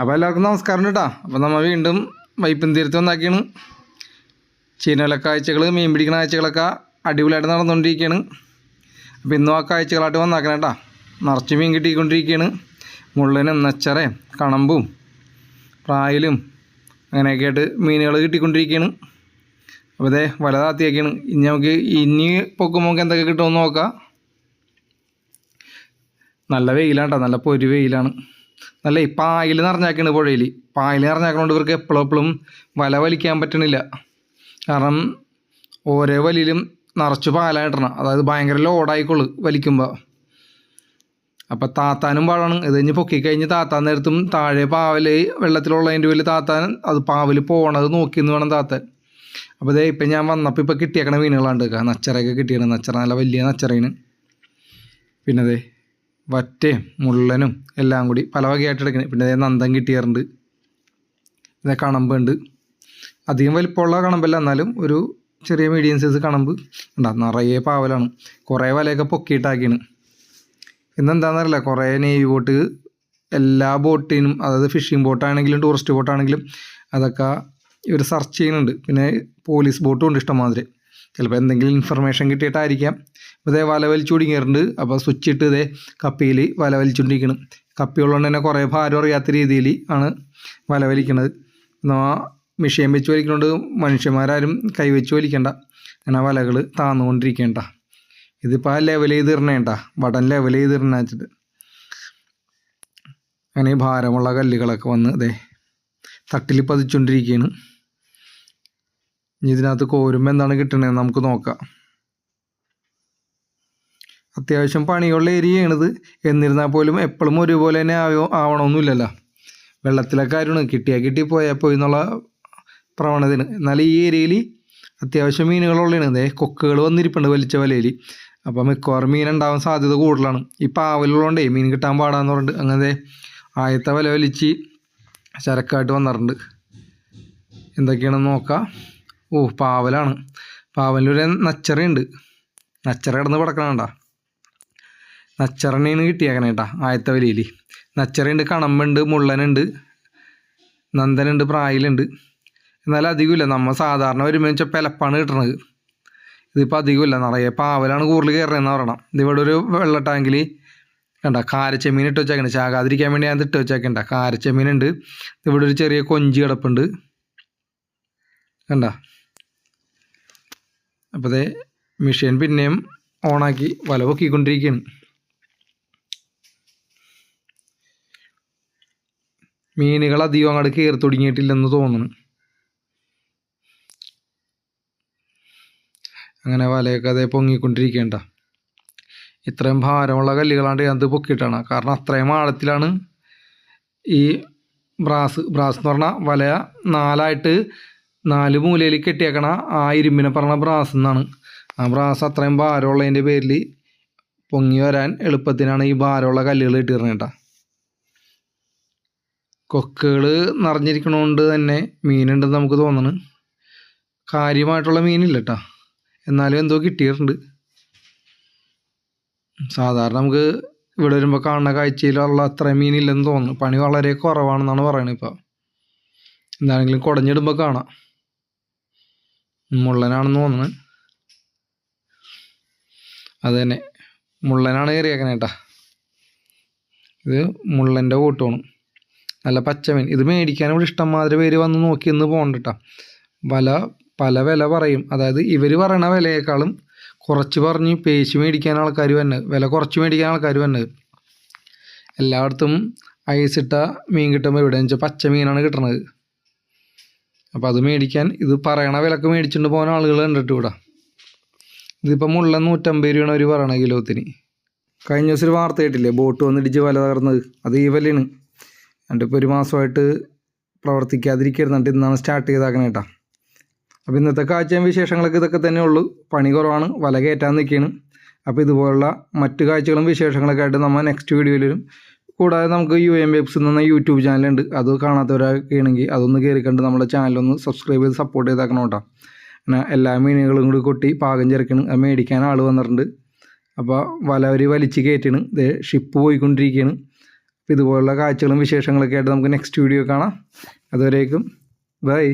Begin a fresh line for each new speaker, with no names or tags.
അപ്പോൾ എല്ലാവർക്കും നമസ്കാരം കേട്ടോ അപ്പോൾ നമ്മൾ വീണ്ടും വൈപ്പിൻ തീരത്ത് വന്നാക്കിയാണ്. ചീനല കാഴ്ചകൾ മീൻ പിടിക്കുന്ന കാഴ്ചകളൊക്കെ അടിപൊളിയായിട്ട് നടന്നുകൊണ്ടിരിക്കുകയാണ് അപ്പോൾ ഇന്നും ആ കാഴ്ചകളായിട്ട് വന്നാക്കണം കേട്ടോ നിറച്ച് മീൻ കിട്ടിക്കൊണ്ടിരിക്കുകയാണ് മുള്ളനും നെച്ചറയും കണമ്പും പ്രായലും അങ്ങനെയൊക്കെ ആയിട്ട് മീനുകൾ കിട്ടിക്കൊണ്ടിരിക്കുകയാണ് അപ്പോൾ ഇതേ വല താത്തിയൊക്കെയാണ്. ഇനി നമുക്ക് ഇനി പൊക്കുമ്പോൾ നമുക്ക് എന്തൊക്കെ കിട്ടുമെന്ന് നോക്കാം. നല്ല വെയിലാണ് കേട്ടോ നല്ല പൊരി വെയിലാണ്. നല്ല ഈ പായൽ നിറഞ്ഞാക്കാണ് പുഴയിൽ പായൽ നിറഞ്ഞാക്കണോണ്ട് ഇവർക്ക് എപ്പോഴും എപ്പോഴും വല വലിക്കാൻ പറ്റണില്ല. കാരണം ഓരോ വലിയിലും നിറച്ച് പാലായിട്ടണം അതായത് ഭയങ്കര ലോഡായിക്കോളൂ വലിക്കുമ്പോൾ അപ്പം താത്താനും പാടാണ്. ഇത് കഴിഞ്ഞ് പൊക്കി കഴിഞ്ഞ് താത്താൻ നേരത്തും താഴെ പാവൽ വെള്ളത്തിലുള്ളതിന്റെ പേരിൽ താത്താൻ അത് പാവൽ പോണത് നോക്കിന്ന് വേണം താത്താൻ. അപ്പോൾ ഇതേ ഇപ്പം ഞാൻ വന്നപ്പോൾ ഇപ്പോൾ കിട്ടിയേക്കണ മീനുകളാണ് കേൾക്കുക നച്ചറയൊക്കെ കിട്ടിയാണ് നച്ചറ നല്ല വലിയ നച്ചറയാണ്. പിന്നെ അതെ വറ്റയും മുള്ളനും എല്ലാം കൂടി പല വകയായിട്ട് എടുക്കണേ. പിന്നെ അതേ നന്ദം കിട്ടിയാറുണ്ട്. പിന്നെ കണമ്പുണ്ട്. അധികം വലിപ്പമുള്ള കണമ്പല്ല എന്നാലും ഒരു ചെറിയ മീഡിയം സൈസ് കണമ്പ് ഉണ്ടാകും നിറയെ പാവലാണ്. കുറേ വലയൊക്കെ പൊക്കിയിട്ടാക്കിയാണ് ഇന്നെന്താണെന്നറിയില്ല കുറേ നേവി ബോട്ട് എല്ലാ ബോട്ടിനും അതായത് ഫിഷിംഗ് ബോട്ടാണെങ്കിലും ടൂറിസ്റ്റ് ബോട്ടാണെങ്കിലും അതൊക്കെ ഇവർ സെർച്ച് ചെയ്യുന്നുണ്ട്. പിന്നെ പോലീസ് ബോട്ടും ഉണ്ട് ഇഷ്ടംമാതിരി. ചിലപ്പോൾ എന്തെങ്കിലും ഇൻഫർമേഷൻ കിട്ടിയിട്ടായിരിക്കാം. ഇപ്പോൾ ഇതേ വല വലിച്ചു കുടുങ്ങിയിട്ടുണ്ട് അപ്പോൾ സ്വിച്ച് ഇട്ട് ഇതേ കപ്പിയിൽ വല വലിച്ചുകൊണ്ടിരിക്കണം കപ്പി ഉള്ളതുകൊണ്ട് തന്നെ കുറേ ഭാരം അറിയാത്ത രീതിയിൽ ആണ് വല വലിക്കുന്നത് എന്നാൽ മെഷീൻ വെച്ച് വലിക്കുന്നതുകൊണ്ട് മനുഷ്യന്മാരാരും കൈവച്ച് വലിക്കണ്ട. അങ്ങനെ വലകൾ താന്നുകൊണ്ടിരിക്കേണ്ട. ഇതിപ്പോൾ ആ ലെവൽ ചെയ്ത് ഇടണേണ്ട വടൻ ലെവൽ ചെയ്ത് ഇടണ വെച്ചിട്ട്. അങ്ങനെ ഭാരമുള്ള കല്ലുകളൊക്കെ വന്ന് അതെ തട്ടിൽ പതിച്ചുകൊണ്ടിരിക്കുകയാണ് ഇനി ഇതിനകത്ത് കോരുമ്പോൾ എന്താണ് കിട്ടണേ നമുക്ക് നോക്കാം. അത്യാവശ്യം പണിയുള്ള ഏരിയയാണിത്. എന്നിരുന്നാൽ പോലും എപ്പോഴും ഒരുപോലെ തന്നെ ആവോ ആവണമെന്നില്ലല്ലോ വെള്ളത്തിലൊക്കെ ആരും കിട്ടിയാൽ കിട്ടി പോയാൽ പോയി എന്നുള്ള പ്രവണതയാണ്. എന്നാൽ ഈ ഏരിയയിൽ അത്യാവശ്യം മീനുകളുള്ളതാണ്. ഇതേ കൊക്കുകൾ വന്നിരിപ്പുണ്ട് വലിച്ച വലയിൽ. അപ്പം മിക്കവാറും മീൻ ഉണ്ടാവാൻ സാധ്യത കൂടുതലാണ്. ഈ പാവലുള്ളതുകൊണ്ടേ മീൻ കിട്ടാൻ പാടാന്ന് പറഞ്ഞിട്ട് അങ്ങനെ ആയത്തെ വല വലിച്ച് ചരക്കായിട്ട് വന്നിട്ടുണ്ട്. എന്തൊക്കെയാണെന്ന് നോക്കാം. ഓ പാവലാണ്. പാവലിലൊരു നച്ചറയുണ്ട്. നച്ചറ കിടന്ന് കിടക്കണണ്ട നച്ചറനെയാണ് കിട്ടിയേക്കണേ കേട്ടാ ആയത്തെ വലിയിൽ നച്ചറയുണ്ട് കണമ്പുണ്ട് മുള്ളനുണ്ട് നന്ദനുണ്ട് പ്രായിലുണ്ട്. എന്നാലും അധികമില്ല നമ്മൾ സാധാരണ വെച്ചാൽ പിലപ്പാണ് കിട്ടണത്. ഇതിപ്പോൾ അധികമില്ല നിറയെ പാവലാണ് കൂടുതൽ കയറണമെന്ന് പറയണം. ഇതിവിടെ ഒരു വെള്ള ടാങ്കിൽ കണ്ട കാരച്ചെമ്മീൻ ഇട്ട് വെച്ചേക്കണ്ട ചാകാതിരിക്കാൻ വേണ്ടി ഞാൻ ഇട്ട് വെച്ചേക്കണ്ട കാരച്ചെമ്മീനുണ്ട്. ഇവിടെ ഒരു ചെറിയ കൊഞ്ചി കിടപ്പുണ്ട്. കണ്ട അപ്പോൾ അതേ മെഷീൻ പിന്നെയും ഓണാക്കി വല പൊക്കിക്കൊണ്ടിരിക്കുകയാണ് മീനുകൾ അധികം അങ്ങോട്ട് കയറി തുടങ്ങിയിട്ടില്ലെന്ന് തോന്നുന്നു. അങ്ങനെ വലയൊക്കെ അതേ പൊങ്ങിക്കൊണ്ടിരിക്കേണ്ട. ഇത്രയും ഭാരമുള്ള കല്ലുകളാണ്ട് അത് പൊക്കിയിട്ടാണ്. കാരണം അത്രയും ആഴത്തിലാണ് ഈ ബ്രാസ് ബ്രാസ് എന്ന് പറഞ്ഞാൽ വല നാലായിട്ട് നാല് മൂലയിൽ കെട്ടിയേക്കണ ആ ഇരുമ്പിനെ പറഞ്ഞ ബ്രാസ് എന്നാണ്. ആ ബ്രാസ് അത്രയും ഭാരമുള്ളതിന്റെ പേരിൽ പൊങ്ങി വരാൻ എളുപ്പത്തിനാണ് ഈ ഭാരമുള്ള കല്ലുകൾ ഇട്ടിരുന്നത് കേട്ടോ. കൊക്കുകൾ നിറഞ്ഞിരിക്കണോണ്ട് തന്നെ മീനുണ്ടെന്ന് നമുക്ക് തോന്നണ്. കാര്യമായിട്ടുള്ള മീനില്ല കേട്ടോ. എന്നാലും എന്തോ കിട്ടിയിട്ടുണ്ട്. സാധാരണ നമുക്ക് ഇവിടെ വരുമ്പോൾ കാണുന്ന കാഴ്ചയിലുള്ള അത്രയും മീനില്ലെന്ന് തോന്നുന്നു. പണി വളരെ കുറവാണെന്നാണ് പറയുന്നത് ഇപ്പോൾ എന്താണെങ്കിലും കുടഞ്ഞിടുമ്പോൾ കാണാം. മുള്ളനാണെന്ന് തോന്നുന്നു. അത് തന്നെ. മുള്ളനാണ് കയറിയേക്കണേ കേട്ടാ ഇത് മുള്ളന്റെ കൂട്ടമാണ് നല്ല പച്ചമീൻ. ഇത് മേടിക്കാൻ ഇവിടെ ഇഷ്ടംമാതിരി പേര് വന്ന് നോക്കി ഇന്ന് പോകണ്ട കേട്ടോ വല പല വില പറയും. അതായത് ഇവർ പറയണ വിലയേക്കാളും കുറച്ച് പറഞ്ഞ് പേശി മേടിക്കാൻ ആൾക്കാർ വന്നത് വില കുറച്ച് മേടിക്കാൻ ആൾക്കാർ വന്നത് എല്ലായിടത്തും ഐസിട്ട മീൻ കിട്ടുമ്പോൾ ഇവിടെ വെച്ചാൽ പച്ച മീനാണ് കിട്ടണത്. അപ്പോൾ അത് മേടിക്കാൻ ഇത് പറയണ വിലക്ക് മേടിച്ചുകൊണ്ട് പോകുന്ന ആളുകൾ കണ്ടിട്ട് ഇവിടെ. ഇതിപ്പോൾ മുള്ള നൂറ്റമ്പത് രൂപയാണ് അവർ പറയണ കിലോത്തിന്. കഴിഞ്ഞ ദിവസം ഒരു വാർത്ത കേട്ടില്ലേ? ബോട്ട് വന്നിടിച്ച് വല തകർന്നത്. അത് ഈ വലയാണ്. എന്നിട്ടിപ്പോൾ ഒരു മാസമായിട്ട് പ്രവർത്തിക്കാതിരിക്കരുന്നിട്ട് ഇന്നാണ് സ്റ്റാർട്ട് ചെയ്താക്കണേ കേട്ടോ അപ്പോൾ ഇന്നത്തെ കാഴ്ചയും വിശേഷങ്ങളൊക്കെ ഇതൊക്കെ തന്നെ ഉള്ളൂ. പണി കുറവാണ്. വല കയറ്റാൻ നിൽക്കുകയാണ് അപ്പോൾ ഇതുപോലുള്ള മറ്റു കാഴ്ചകളും വിശേഷങ്ങളൊക്കെ ആയിട്ട് നമ്മൾ നെക്സ്റ്റ് വീഡിയോയിൽ വരും. കൂടാതെ നമുക്ക് യു എം വെബ്സ് എന്ന യൂട്യൂബ് ചാനലുണ്ട് അത് കാണാത്തവരൊക്കെ അതൊന്ന് കയറി കണ്ട് നമ്മുടെ ചാനലൊന്ന് സബ്സ്ക്രൈബ് ചെയ്ത് സപ്പോർട്ട് ചെയ്താക്കണം കേട്ടോ. അങ്ങനെ എല്ലാ മീനുകളും കൂടി കൊട്ടി പാകം ചേർക്കണം. അത് മേടിക്കാൻ ആൾ വന്നിട്ടുണ്ട്. അപ്പോൾ വല അവർ വലിച്ച് കയറ്റണ് ഇത് ഷിപ്പ് പോയിക്കൊണ്ടിരിക്കുകയാണ് അപ്പോൾ ഇതുപോലുള്ള കാഴ്ചകളും വിശേഷങ്ങളൊക്കെ ആയിട്ട് നമുക്ക് നെക്സ്റ്റ് വീഡിയോ കാണാം. അതുവരേക്കും. ബൈ